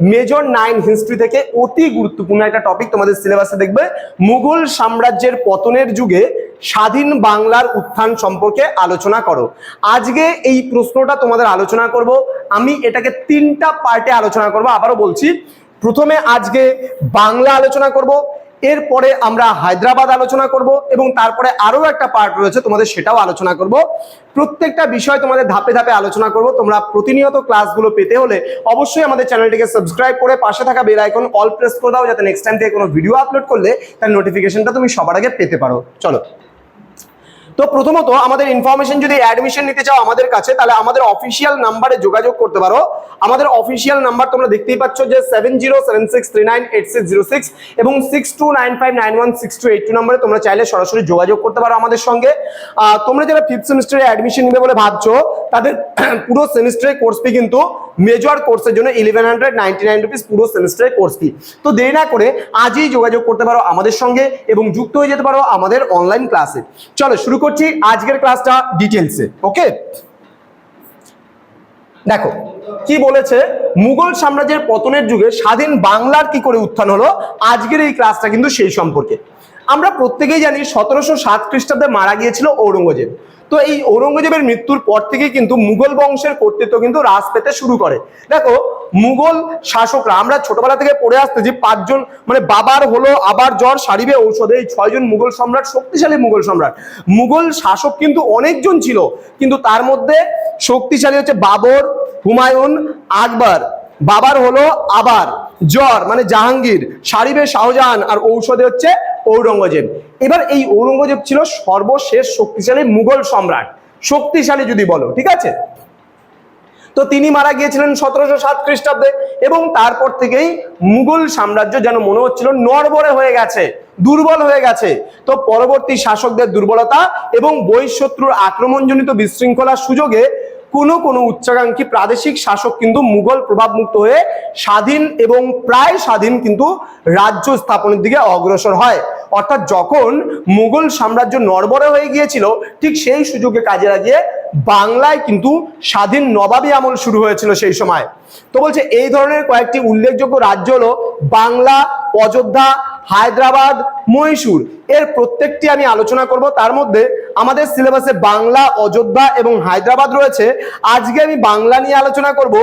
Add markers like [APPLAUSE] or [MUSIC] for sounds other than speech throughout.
major nine history থেকে অতি গুরুত্বপূর্ণ একটা টপিক তোমাদের সিলেবাসে দেখবে। মুঘল সাম্রাজ্যের পতনের যুগে স্বাধীন বাংলার উত্থান সম্পর্কে আলোচনা করো। আজকে এই প্রশ্নটা তোমাদের আলোচনা করব। আমি এটাকে তিনটা পার্টে আলোচনা করব, আবারও বলছি। প্রথমে আজকে বাংলা আলোচনা করব। এরপরে আমরা হায়দ্রাবাদ আলোচনা করব এবং তারপরে আরও একটা পার্ট রয়েছে, তোমাদের সেটাও আলোচনা করব। প্রত্যেকটা বিষয় তোমাদের ধাপে ধাপে আলোচনা করব। তোমরা প্রতিনিয়ত ক্লাসগুলো পেতে হলে অবশ্যই আমাদের চ্যানেলটিকে সাবস্ক্রাইব করে পাশে থাকা বেল আইকন অল প্রেস করে দাও, যাতে নেক্সট টাইম থেকে কোনো ভিডিও আপলোড করলে তার নোটিফিকেশনটা তুমি সবার আগে পেতে পারো। চলো। তো প্রথমত আমাদের ইনফরমেশন যদি অ্যাডমিশন নিতে চাও আমাদের কাছে, তাহলে আমাদের অফিসিয়াল নাম্বারে যোগাযোগ করতে পারো। আমাদের অফিসিয়াল নাম্বার তোমরা দেখতেই পাচ্ছ যে seven zero seven six three nine eight six zero six এবং six two nine five nine one six two eight two নাম্বারে তোমরা চাইলে সরাসরি যোগাযোগ করতে পারো আমাদের সঙ্গে। তোমরা যারা ফিফথ সেমিস্টারে অ্যাডমিশন নিবে বলে ভাবছ, তাদের [CLEARS THROAT] পুরো সেমিস্টারের কোর্স ফি কিন্তু মেজর কোর্সের জন্য eleven hundred ninety nine rupees পুরো সেমিস্টারের কোর্স ফি তো দেরি না করে আজই যোগাযোগ করতে পারো আমাদের সঙ্গে এবং যুক্ত হয়ে যেতে পারো আমাদের অনলাইন ক্লাসে চলো, শুরু করছি আজকের ক্লাসটা ডিটেলসে ওকে দেখো, কি বলেছে? মুঘল সাম্রাজ্যের পতনের যুগে স্বাধীন বাংলার কি করে উত্থান হলো? আজকের এই ক্লাসটা কিন্তু সেই সম্পর্কে। আমরা প্রত্যেকেই জানি সতেরোশো সাত খ্রিস্টাব্দে মারা গিয়েছিল ঔরঙ্গজেব। তো এই ঔরঙ্গজেবের মৃত্যুর পর থেকে কিন্তু মুঘল বংশের কর্তৃত্ব কিন্তু হ্রাস পেতে শুরু করে। দেখো, মুঘল শাসকরা, আমরা ছোটবেলা থেকে পড়ে আসতে যে পাঁচজন মানে বাবার হলো আবার জ্বর, সারিবে ঔষধে, এই ছয়জন মুঘল সম্রাট, শক্তিশালী মুঘল সম্রাট। মুঘল শাসক কিন্তু অনেকজন ছিল, কিন্তু তার মধ্যে শক্তিশালী হচ্ছে বাবর, হুমায়ুন, আকবর। বাবার হলো আবার, জ্বর মানে জাহাঙ্গীর, সারিবে শাহজাহান, আর ঔষধে হচ্ছে ঔরঙ্গজেব। এবার এই ঔরঙ্গজেব ছিল সর্বশেষ শক্তিশালী মুঘল সম্রাট। শক্তিশালী যদি বলো, ঠিক আছে? তো তিনি মারা গিয়েছিলেন সতেরোশো সাত খ্রিস্টাব্দে এবং তারপর থেকেই মুঘল সাম্রাজ্য যেন মনে হচ্ছিল নড়বড়ে হয়ে গেছে, দুর্বল হয়ে গেছে। তো পরবর্তী শাসকদের দুর্বলতা এবং বহিঃশত্রুর আক্রমণজনিত বিশৃঙ্খলার সুযোগে কোনো কোনো উচ্চাকাঙ্ক্ষী প্রাদেশিক শাসক কিন্তু মুঘল প্রভাবমুক্ত হয়ে স্বাধীন এবং প্রায় স্বাধীন কিন্তু রাজ্য স্থাপনের দিকে অগ্রসর হয়। অর্থাৎ যখন মুঘল সাম্রাজ্য নরবরে হয়ে গিয়েছিল, ঠিক সেই সুযোগে কাজে লাগিয়ে বাংলায় কিন্তু স্বাধীন নবাবী আমল শুরু হয়েছিল সেই সময়। তো বলছে, এই ধরনের কয়েকটি উল্লেখযোগ্য রাজ্য হলো বাংলা, অযোধ্যা, হায়দ্রাবাদ মহীশূর। এর প্রত্যেকটি আমি আলোচনা করব। তার মধ্যে আমাদের সিলেবাসে বাংলা, অযোধ্যা এবং হায়দ্রাবাদ রয়েছে। আজকে আমি বাংলা নিয়ে আলোচনা করব।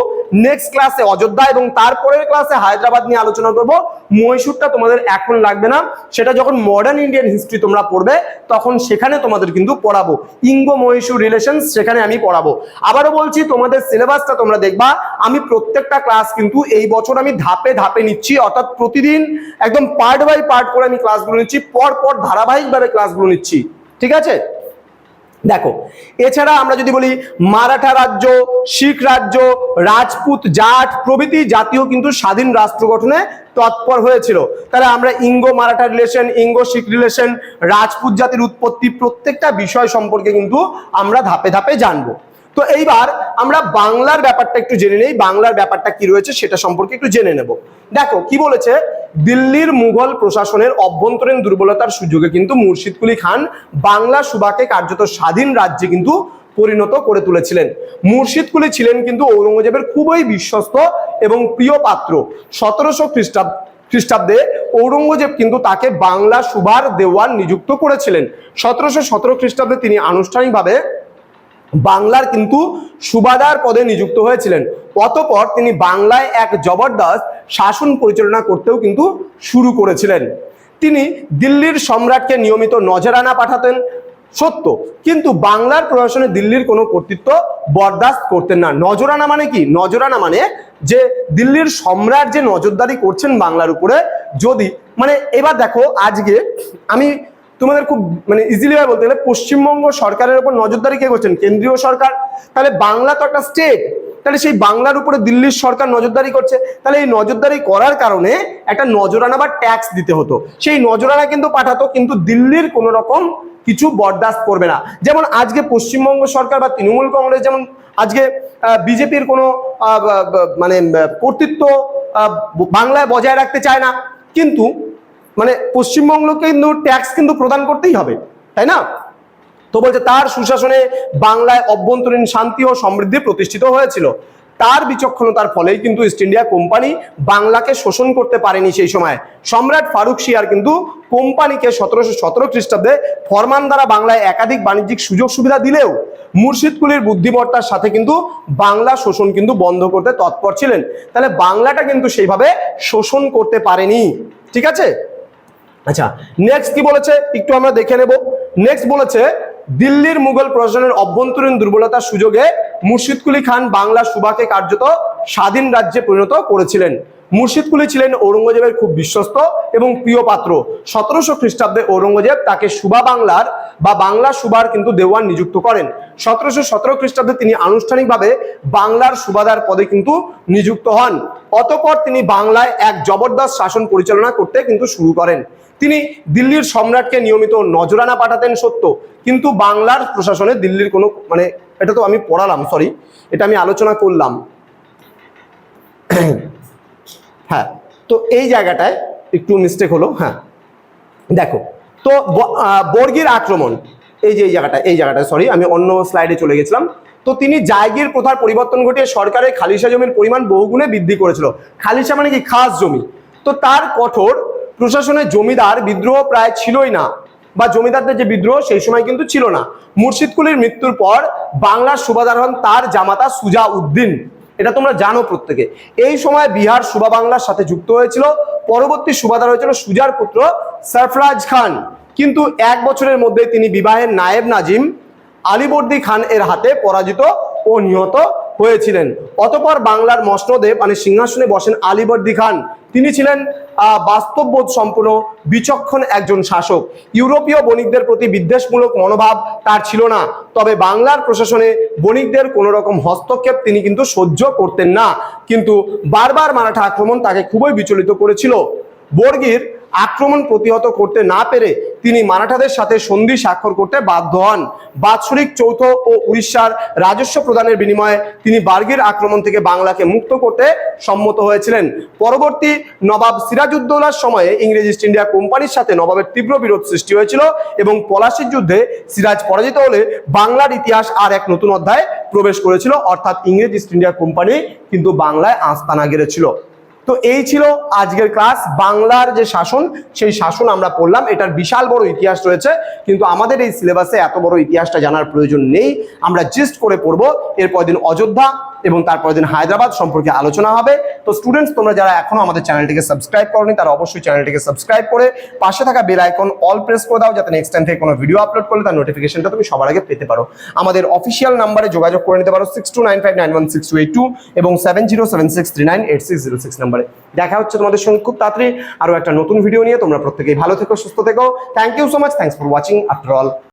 নেক্সট ক্লাসে অযোধ্যা এবং তারপরের ক্লাসে হায়দ্রাবাদ নিয়ে আলোচনা করব। মহীশূরটা তোমাদের এখন লাগবে না। সেটা যখন মডার্ন ইন্ডিয়ান হিস্ট্রি তোমরা পড়বে, তখন সেখানে তোমাদের কিন্তু পড়াবো। ইঙ্গো মহীশূর রিলেশন সেখানে আমি পড়াবো। আবারও বলছি, তোমাদের সিলেবাসটা তোমরা দেখবা। আমি প্রত্যেকটা ক্লাস কিন্তু এই বছর আমি ধাপে ধাপে নিচ্ছি। অর্থাৎ প্রতিদিন একদম পার্ট বাই পার্ট করে আমি ক্লাসগুলো নিচ্ছি পর পর ধারাবাহিকভাবে ক্লাসগুলো নিচ্ছি। ঠিক আছে? দেখো, এছাড়া আমরা যদি বলি মারাঠা রাজ্য, শিখ রাজ্য, রাজপুত, জাট প্রভৃতি জাতীয় কিন্তু স্বাধীন রাষ্ট্র গঠনে তৎপর হয়েছিল। তাহলে আমরা ইঙ্গো মারাঠা রিলেশন ইঙ্গো শিখ রিলেশন রাজপুত জাতির উৎপত্তি প্রত্যেকটা বিষয় সম্পর্কে কিন্তু আমরা ধাপে ধাপে জানব। তো এইবার আমরা বাংলার ব্যাপারটা একটু জেনে নেই, বাংলার ব্যাপারটা কি রয়েছে সেটা সম্পর্কে একটু জেনে নেব। দেখো, কি বলেছে? দিল্লির মুঘল প্রশাসনের অভ্যন্তরীণ দুর্বলতার সুযোগে কিন্তু মুর্শিদ কুলি খান বাংলা সুবাকে কার্যত স্বাধীন রাজ্যে কিন্তু পরিণত করে তুলেছিলেন। মুর্শিদ কুলি ছিলেন কিন্তু ঔরঙ্গজেবের খুবই বিশ্বস্ত এবং প্রিয় পাত্র। সতেরোশো খ্রিস্টাব্দ খ্রিস্টাব্দে ঔরঙ্গজেব কিন্তু তাকে বাংলা সুবার দেওয়ান নিযুক্ত করেছিলেন। সতেরোশো সতেরো খ্রিস্টাব্দে তিনি আনুষ্ঠানিকভাবে বাংলার কিন্তু সুবাদার পদে নিযুক্ত হয়েছিলেন। অতপর তিনি বাংলায় এক জবরদস্ত শাসন পরিচালনা করতেও কিন্তু শুরু করেছিলেন। তিনি দিল্লির সম্রাটকে নিয়মিত নজরানা পাঠাতেন, সত্য। কিন্তু বাংলার প্রশাসনে দিল্লির কোনো কর্তৃত্ব বরদাস্ত করতেন না। নজরানা মানে কি? নজরানা মানে যে দিল্লির সম্রাট যে নজরদারি করছেন বাংলার উপরে, যদি মানে এবার দেখো, আজকে আমি তোমাদের খুব মানে ইজিলি ভাবে বলতে গেলে পশ্চিমবঙ্গ সরকারের উপর নজরদারি কে করছেন? কেন্দ্রীয় সরকার। তাহলে বাংলা তো একটা স্টেট তাহলে সেই বাংলার উপরে দিল্লির সরকার নজরদারি করছে, তাহলে এই নজরদারি করার কারণে একটা নজরানা বা ট্যাক্স দিতে হতো। সেই নজরানা কিন্তু পাঠাতো, কিন্তু দিল্লির কোনো রকম কিছু বরদাস্ত করবে না। যেমন আজকে পশ্চিমবঙ্গ সরকার বা তৃণমূল কংগ্রেস, যেমন আজকে বিজেপির কোনো মানে কর্তৃত্ব বাংলায় বজায় রাখতে চায় না। কিন্তু মানে পশ্চিমবঙ্গকে কিন্তু ট্যাক্স কিন্তু প্রদান করতেই হবে, তাই না? তো বলছে, তার সুশাসনে বাংলায় অভ্যন্তরীণ শান্তি ও সমৃদ্ধি প্রতিষ্ঠিত হয়েছিল। তার বিচক্ষণতার ফলেই কিন্তু ইস্ট ইন্ডিয়া কোম্পানি বাংলাকে শোষণ করতে পারেনি সেই সময়। সম্রাট ফারুক শিয়ার কিন্তু কোম্পানিকে সতেরোশো সতেরো খ্রিস্টাব্দে ফরমান দ্বারা বাংলায় একাধিক বাণিজ্যিক সুযোগ সুবিধা দিলেও মুর্শিদকুলির বুদ্ধিমত্তার সাথে কিন্তু বাংলা শোষণ কিন্তু বন্ধ করতে তৎপর ছিলেন। তাহলে বাংলাটা কিন্তু সেইভাবে শোষণ করতে পারেনি। ঠিক আছে? আচ্ছা নেক্সট কি বলেছে? একটু আমরা দেখে নেব। নেক্সট বলেছে দিল্লির মুঘল প্রশাসনের অভ্যন্তরীণ দুর্বলতার সুযোগে মুর্শিদকুলি খান বাংলা সুবাকে কার্যত স্বাধীন রাজ্যে পরিণত করেছিলেন। মুর্শিদকুলি ছিলেন ঔরঙ্গজেবের খুব বিশ্বস্ত এবং প্রিয় পাত্র। সতেরোশো খ্রিস্টাব্দে ঔরঙ্গজেব তাকে সুবা বাংলার বা বাংলা সুবার কিন্তু দেওয়ান নিযুক্ত করেন। সতেরোশো সতেরো খ্রিস্টাব্দে তিনি আনুষ্ঠানিকভাবে বাংলার সুবাদার পদে কিন্তু নিযুক্ত হন। অতপর তিনি বাংলায় এক জবরদস্ত শাসন পরিচালনা করতে কিন্তু শুরু করেন। তিনি দিল্লির সম্রাটকে নিয়মিত নজরানা পাঠাতেন সত্য, কিন্তু বাংলার প্রশাসনে দিল্লির কোনো মানে এটা তো আমি পড়ালাম সরি এটা আমি আলোচনা করলাম। হ্যাঁ তো এই জায়গাটায় একটু মিস্টেক হলো হ্যাঁ। দেখো, তো বর্গীর আক্রমণ, এই যে এই জায়গাটা এই জায়গাটা সরি আমি অন্য স্লাইডে চলে গেছিলাম। তো তিনি জায়গির প্রথার পরিবর্তন ঘটিয়ে সরকারের খালিসা জমির পরিমাণ বহুগুণে বৃদ্ধি করেছিল। খালিসা মানে কি? খাস জমি। তো তার কঠোর প্রশাসনের জমিদার বিদ্রোহ প্রায় ছিলই না, বা জমিদারদের যে বিদ্রোহ সেই সময় কিন্তু ছিল না। মুর্শিদকুলির মৃত্যুর পর বাংলার সুবাদার হন তার জামাতা সুজা উদ্দিন এটা তোমরা জানো প্রত্যেকে। এই সময় বিহার সুবা বাংলার সাথে যুক্ত হয়েছিল। পরবর্তী সুবাদার হয়েছিল সুজার পুত্র সরফরাজ খান। কিন্তু এক বছরের মধ্যে তিনি বিবাহের নায়েব নাজিম আলিবর্দি খান এর হাতে পরাজিত ও নিহত হয়েছিলেন। অতপর বাংলার মসনদে মানে সিংহাসনে বসেন আলিবর্দী খান। তিনি ছিলেন বাস্তববোধ সম্পূর্ণ বিচক্ষণ একজন শাসক। ইউরোপীয় বণিকদের প্রতি বিদ্বেষমূলক মনোভাব তার ছিল না। তবে বাংলার প্রশাসনে বণিকদের কোনো রকম হস্তক্ষেপ তিনি কিন্তু সহ্য করতেন না। কিন্তু বারবার মারাঠা আক্রমণ তাকে খুবই বিচলিত করেছিল। বর্গীর আক্রমণ প্রতিহত করতে না পেরে তিনি মারাঠাদের সাথে সন্ধি স্বাক্ষর করতে বাধ্য হন। বাৎসরিক চৌথ ও উড়িষ্যার রাজস্ব প্রদানের বিনিময়ে তিনি বার্গির আক্রমণ থেকে বাংলাকে মুক্ত করতে সম্মত হয়েছিলেন। পরবর্তী নবাব সিরাজউদ্দৌলার সময়ে ইংরেজ ইস্ট ইন্ডিয়া কোম্পানির সাথে নবাবের তীব্র বিরোধ সৃষ্টি হয়েছিল এবং পলাশির যুদ্ধে সিরাজ পরাজিত হলে বাংলার ইতিহাস আর এক নতুন অধ্যায়ে প্রবেশ করেছিল। অর্থাৎ ইংরেজ ইস্ট ইন্ডিয়া কোম্পানি কিন্তু বাংলায় আস্তানা গেড়েছিল। তো এই ছিল আজকের ক্লাস, বাংলার যে শাসন, সেই শাসন আমরা পড়লাম। এটার বিশাল বড় ইতিহাস রয়েছে, কিন্তু আমাদের এই সিলেবাসে এত বড় ইতিহাসটা জানার প্রয়োজন নেই। আমরা জিস্ট করে পড়ব এরপর দিন অযোধ্যা এবং তারপর দিন হায়দ্রাবাদ সম্পর্কে আলোচনা হবে। তো স্টুডেন্টস তোমরা যারা এখনও আমাদের চ্যানেলটিকে সাবস্ক্রাইব করনি, তারা অবশ্যই চ্যানেলটিকে সাবস্ক্রাইব করে পাশে থাকা বেল আইকন অল প্রেস করে দাও, যাতে নেক্সট টাইম থেকে কোনো ভিডিও আপলোড করলে তার নোটিফিকেশনটা তুমি সবার আগে পেতে পারো। আমাদের অফিসিয়াল নাম্বারে যোগাযোগ করে নিতে পারো six two nine five nine one six two eight two এবং seven zero seven six three nine eight six zero six নাম্বারে। দেখা হচ্ছে তোমাদের সঙ্গে খুব তাড়াতাড়ি আরও একটা নতুন ভিডিও নিয়ে। তোমরা প্রত্যেকেই ভালো থেকো, সুস্থ থেকো। Thank you so much thanks for watching after all